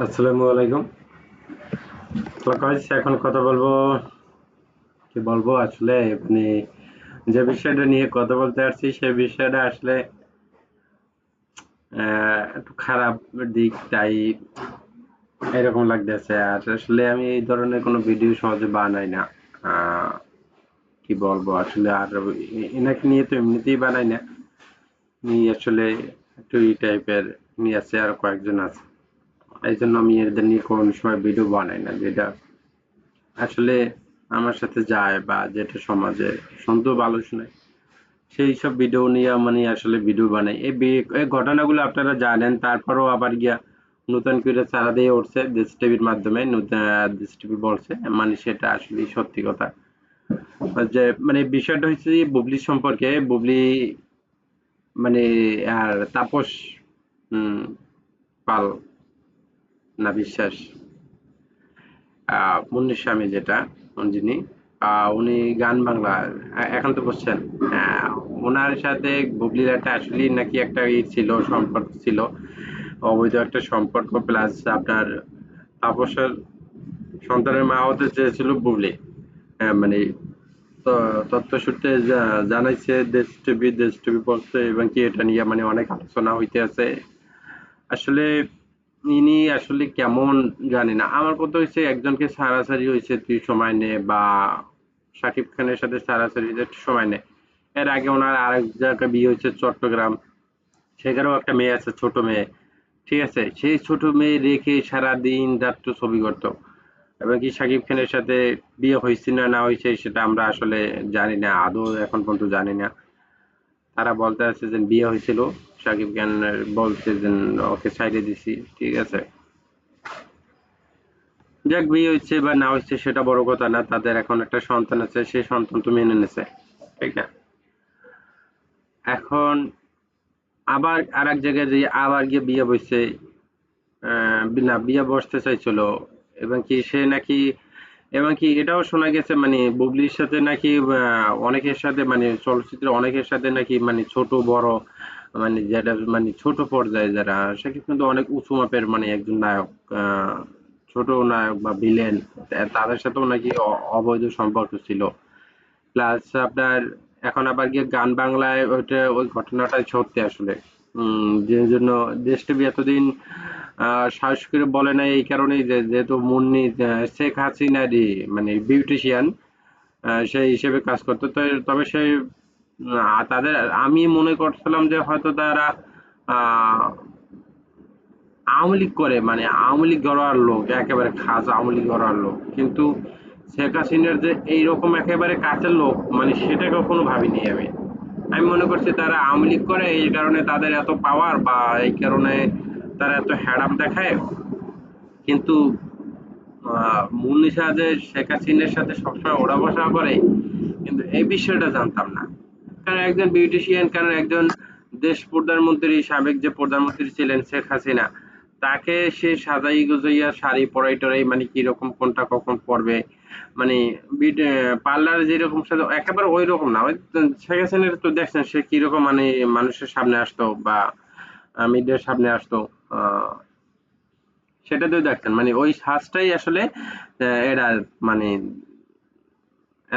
আসসালামু আলাইকুম। এখন কথা বলব, কি বলব আসলে মানে যে বিষয়টা নিয়ে কথা বলতে আসছি, সেই বিষয়টা আসলে একটু খারাপ দিক, তাই এরকম লাগতেছে। আর আসলে আমি এই ধরনের কোনো ভিডিও সহজে বানাই না। কি বলব আসলে আর এনাকে নিয়ে তো এমনিতেই বানাই না। আসলে একটু এই টাইপের নিয়ে আছে, আর কয়েকজন আছে। এই জন্য আমি এদের নিয়ে কোনো সময় ভিডিও বানাই না, যেটা আসলে আমার সাথে যায় বা যেটা সমাজে শুনতেও ভালো শোনায় সেই সব ভিডিও নিয়ে মানে আসলে ভিডিও বানাই। এই এই ঘটনাগুলো আপনারা জানেন, তারপরেও আবার গিয়া নতুন করে চারা দিয়ে উঠছে দেশ টিভির মাধ্যমে দেশ টিভি বলছে মানে সেটা আসলে সত্যি কথা। যে মানে বিষয়টা হচ্ছে বুবলি সম্পর্কে, বুবলি মানে আর তাপস পাল না বিশ্বাস? আহ মুন্নির স্বামী যেটা যিনি উনি গান বাংলা এখন তো বুঝছেন আহ, ওনার সাথে বুবলির একটা আসলে নাকি একটা ই ছিল সম্পর্ক ছিল অবৈধ একটা সম্পর্ক প্লাস আপনার তাপসের সন্তানের মা হতে চেয়েছিল বুবলি। আহ, মানে তথ্য সূত্রে জানাইছে দেশ টিভি দেশ টিভি বলছে এবং কি এটা নিয়ে মানে অনেক আলোচনা হইতে আছে। আসলে ইনি আসলে কেমন জানি না। আমার কথা হচ্ছে একজনকে ছাড়াছাড়ি হয়েছে তুই সময় নে বা শাকিব খানের সাথে একটু সময় নে। এর আগে ওনার আরেক জায়গায় বিয়ে হয়েছে চট্টগ্রাম। সেখানেও একটা মেয়ে আছে, ছোট মেয়ে। ঠিক আছে? সেই ছোট মেয়ে রেখে সারাদিন রাত্র ছবি করতো। এবং কি শাকিব খানের সাথে বিয়ে হয়েছে না না হয়েছে সেটা আমরা আসলে জানি না, আদৌ এখন পর্যন্ত জানি না। তারা বলতে আছে যে বিয়ে হয়েছিল শাকিব খান বলছে যে ওকে সাইডে দিছি, ঠিক আছে? যাক, বিয়ে হচ্ছে বা না হচ্ছে সেটা বড় কথা না, তাদের এখন একটা সন্তান আছে, সেই সন্তান তো মেনে নিছে, ঠিক না? এখন আবার আর এক জায়গায় যে আবার গিয়ে বিয়ে বসছে না, বিয়ে বসতে চাইছিল, এবং কি সে নাকি, এবং কি এটাও শোনা গেছে মানে বুবলির সাথে নাকি অনেকের সাথে মানে চলচ্চিত্রে অনেকের সাথে নাকি মানে ছোট, বড় মানে যেটা মানে ছোট পর্যায়ে যারা সেক্ষেত্রে কিন্তু অনেক উঁচু মাপের মানে একজন নায়ক ছোট নায়ক বা ভিলেন তাদের সাথেও নাকি অবৈধ সম্পর্ক ছিল। প্লাস আপনার এখন আবার গিয়ে গান বাংলায় ওইটা, ওই ঘটনাটাই সত্যি আসলে। যে জন্য দেশ টিভি এতদিন সাহস করে বলে না এই কারণেই যেহেতু মুন্নি শেখ হাসিনারই মানে বিউটিশিয়ান সেই হিসেবে কাজ করতো। তবে সেই তাদের আমি মনে করছিলাম যে হয়তো তারা আওয়ামী লীগ করে মানে আওয়ামী লীগ গড়ার লোক একেবারে খাস আওয়ামী লীগ গড়ার লোক। কিন্তু শেখ হাসিনার যে এইরকম একেবারে কাছের লোক মানে সেটা কখনো ভাবিনি আমি। আমি মনে করছি তারা আওয়ামী লীগ করে এই কারণে তাদের এত পাওয়ার বা এই কারণে তারা এত হ্যাডাম দেখায়। কিন্তু আহ, মুন্নিসা যে শেখ হাসিনার সাথে সবসময় ওড়া বসা করে কিন্তু এই বিষয়টা জানতাম না। কারণ একজন বিউটিশিয়ান কারণ একজন দেশ প্রধানমন্ত্রী, সাবেক যে প্রধানমন্ত্রী ছিলেন শেখ হাসিনা, তাকে সে সাজাই গুজাইয়া শাড়ি পরাই টরাই মানে কীরকম কোনটা কখন পরবে? মানে পার্লার যেরকম সাজা, একেবারে ওই রকম না। ওই শেখ হাসিনার তো দেখছেন সে কীরকম মানে মানুষের সামনে আসতো বা মিডিয়ার সামনে আসতো সেটা তো দেখতেন মানে ওই সাজটাই আসলে এরা মানে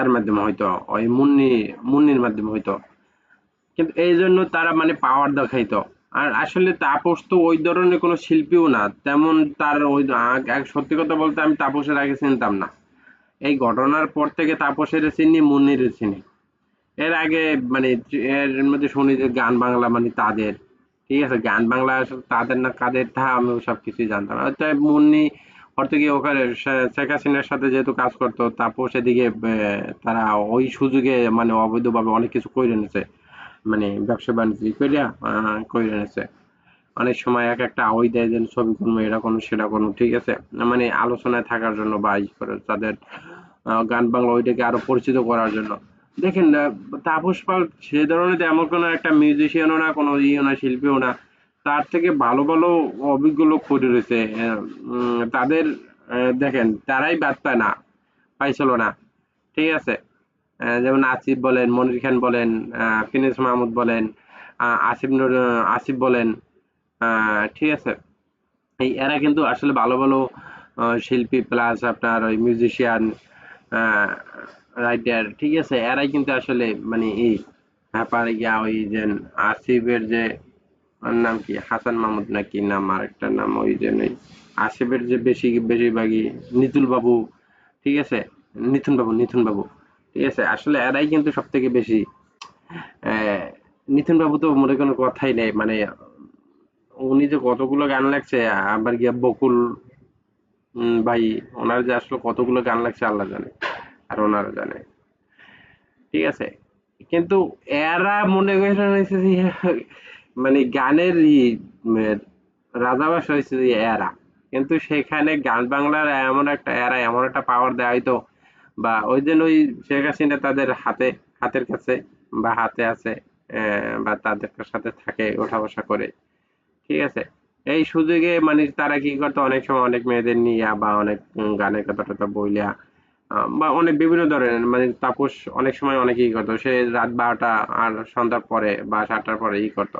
এর মাধ্যমে হয়তো, ওই মুন্নি, মুন্নির মাধ্যমে হয়তো। কিন্তু এই জন্য তারা মানে পাওয়ার দেখাইতো। আর আসলে তাপস তো ওই ধরনের কোনো শিল্পীও না। তেমন তার ওই সত্যি কথা বলতে আমি তাপসের আগে চিনতাম না। এই ঘটনার পর থেকে তাপসের চিনি, মুন্নির চিনি। এর আগে মানে এর মধ্যে শুনি যে গান বাংলা মানে তাদের। ঠিক আছে, গান বাংলা তাদের না, কাদের, তা আমি সব কিছুই জানতাম মুন্নি হয়তো কি ওখানে শেখ হাসিনার সাথে যেহেতু কাজ করতো এদিকে আহ, তারা ওই সুযোগে মানে অবৈধভাবে অনেক কিছু করে নিছে মানে ব্যবসা বাণিজ্য কইরা আহ, কইরা নিছে অনেক সময় এক একটা আওয়াজ দেয় যে ছবি করব এটা কোনো সেটা কোনো ঠিক আছে? মানে আলোচনায় থাকার জন্য বা ই করে তাদের গান বাংলা ওইটাকে আরও পরিচিত করার জন্য। দেখেন তাপস পাল সে ধরনের তেমন কোনো একটা মিউজিশিয়ানও না কোনো ইয়ে না শিল্পীও না। তার থেকে ভালো ভালো অভিজ্ঞ লোক রয়েছে। তাদের দেখেন, তারাই বাদ পায় না, পাইছিল না। ঠিক আছে? যেমন আসিফ বলেন, মনির খান বলেন ফিনেস মাহমুদ বলেন আসিফ আসিফ বলেন ঠিক আছে? এই এরা কিন্তু আসলে ভালো ভালো শিল্পী প্লাস আপনার ওই মিউজিশিয়ান রাইটার ঠিক আছে? এরাই কিন্তু আসলে মানে এই, হ্যাপার গিয়া ওই যে আসিফের যে ওর নাম কি? হাসান মাহমুদ নাকি? নাম আরেকটা নাম ওই যে ওই আসিফের যে বেশি, বেশিরভাগই নিতুল বাবু, ঠিক আছে? নিথুন বাবু নিথুন বাবু, ঠিক আছে? আসলে এরাই কিন্তু সব থেকে বেশি নিথুন বাবু তো মনে কোনো কথাই নেই। মানে উনি যে কতগুলো গান লাগছে আবার গিয়া বকুল ভাই, ওনার যে আসলে কতগুলো গান লাগছে আল্লাহ জানে, আর ওনারা জানে। ঠিক আছে? কিন্তু এরা মনে করেন মানে গানের ই, রাজাবাস হয়েছে এরা। কিন্তু সেখানে গান বাংলার এমন একটা এরা এমন একটা পাওয়ার দেওয়া হয়তো বা ওই জন্য ওই শেখ হাসিনা তাদের হাতে হাতের কাছে বা হাতে আছে বা তাদের সাথে থাকে ওঠা বসা করে। ঠিক আছে? এই সুযোগে মানে তারা কি করতো? অনেক সময় অনেক মেয়েদের নিয়ে বা অনেক গানের কথা টথা বইলা বা অনেক বিভিন্ন ধরনের মানে তাপস অনেক সময় অনেকেই করতো। সে রাত বারোটা আর সন্ধ্যার পরে বা সাতটার পরে ই করতো।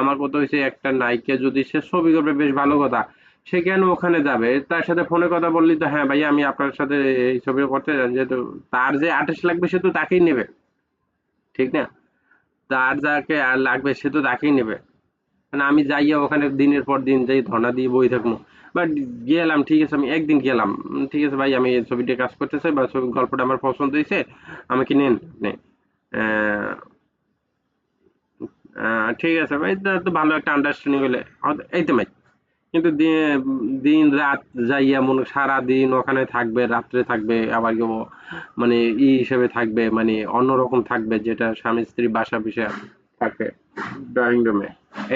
আমার কথা হয়েছে একটা নায়িকা যদি সে ছবি করবে, বেশ ভালো কথা। সে কেন ওখানে যাবে? তার সাথে ফোনে কথা বললি তো হ্যাঁ ভাই আমি আপনার সাথে এই ছবি করতে যেহেতু তার যে আর্টিস্ট লাগবে সে তো তাকেই নেবে। ঠিক না? তার যাকে আর লাগবে সে তো তাকেই নেবে। মানে আমি যাইয়া ওখানে দিনের পর দিন যাই, ধর্ণা দিয়ে বই থাকব। বাট গেলাম, ঠিক আছে, আমি একদিন গেলাম। ঠিক আছে ভাই, আমি ছবিটা কাজ করতে চাই বা ছবি গল্পটা আমার পছন্দ হয়েছে আমাকে নেন আপনি ঠিক আছে, ভাই তা ভালো একটা আন্ডারস্ট্যান্ডিং হলে এই তো ভাই, কিন্তু দিন রাত যাইয়া মনে সারা দিন ওখানে থাকবে, রাত্রে থাকবে, আবার কেউ মানে ই হিসেবে থাকবে মানে অন্যরকম থাকবে, যেটা স্বামী স্ত্রী বাসা বিষয় থাকবে ড্রয়িং রুমে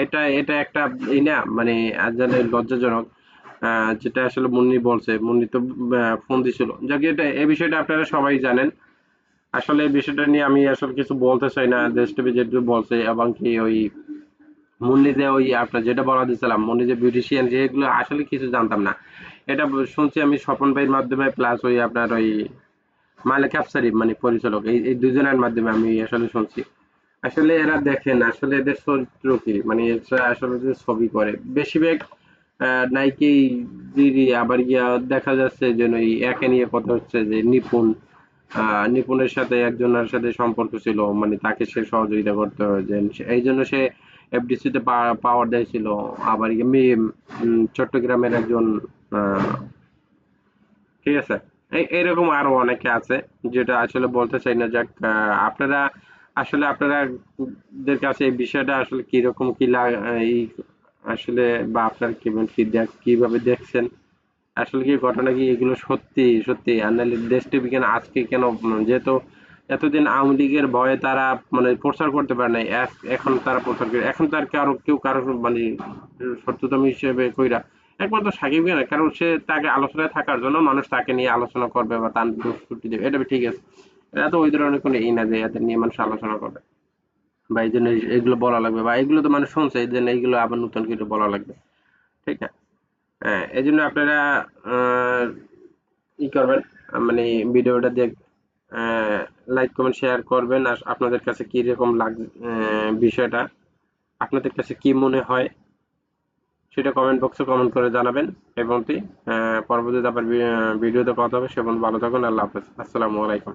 এটা এটা একটা ই না মানে আজানে লজ্জাজনক যেটা আসলে মুন্নি বলছে, মুন্নি তো ফোন দিছিল। যাকে, এটা এই বিষয়টা আপনারা সবাই জানেন। আসলে বিষয়টা নিয়ে আমি আসলে কিছু বলতে চাই না। দেশ টিভি যেটুকু বলছে এবং কি ওই মুন্নি ওই আপনার যেটা বলা দিয়েছিলাম, মুন্নি যে বিউটিশিয়ান যেগুলো আসলে কিছু জানতাম না। এটা শুনছি আমি স্বপন ভাইয়ের মাধ্যমে প্লাস ওই আপনার ওই মালিক আফসারি মানে পরিচালক, এই এই দুজনের মাধ্যমে আমি আসলে শুনছি। আসলে এরা দেখেন, আসলে এদের চরিত্র কি? মানে আসলে যে ছবি করে। বেশিরভাগ নায়িকি দিদি আবার গিয়া দেখা যাচ্ছে যে ওই একে নিয়ে কথা হচ্ছে যে নিপুণ নিপুণের সাথে একজনের সাথে সম্পর্ক ছিল মানে তাকে সে সহযোগিতা করতে যে এই জন্য সে এফডিসি তে পাওয়ার দিয়েছিল আবার মিম উম, চট্টগ্রামের একজন ঠিক আছে? এরকম আরও অনেকে আছে যেটা আসলে বলতে চাই না যাক আপনারা আসলে আপনারা দের কাছে এই বিষয়টা আসলে কীরকম কি আসলে বা আপনার কি দেখ কীভাবে দেখছেন? আসলে কি ঘটনা কি? এগুলো সত্যি সত্যি। আর নাহলে দেশ টিভি কেন, আজকে কেন যেহেতু এতদিন আওয়ামী লীগের ভয়ে তারা মানে প্রচার করতে পারে নাই। এখন তারা প্রচার করে, এখন তার কারও কেউ কারও মানে সত্যতম হিসেবে কইরা, একমাত্র সাকিব খান। কারণ সে তাকে আলোচনায় থাকার জন্য মানুষ তাকে নিয়ে আলোচনা করবে বা তার ছুটি দেবে। এটা ঠিক আছে। এটা তো ওই ধরনের কোনো ই না যে এদের নিয়ে মানুষ আলোচনা করবে। বা এই জন্য এগুলো বলা লাগবে। বা এগুলো তো মানুষ শুনছে, এই জন্য এইগুলো আবার নতুন করে বলা লাগবে। ঠিক না হ্যাঁ এই জন্য আপনারা ই করবেন মানে ভিডিওটা দেখ লাইক কমেন্ট শেয়ার করবেন, আর আপনাদের কাছে কি রকম লাগ বিষয়টা, আপনাদের কাছে কি মনে হয়, সেটা কমেন্ট বক্সে কমেন্ট করে জানাবেন। এবং পরবর্তীতে আবার ভিডিওতে কথা হবে, সে ভালো থাকুন, আল্লাহ হাফেজ, আসসালামু আলাইকুম।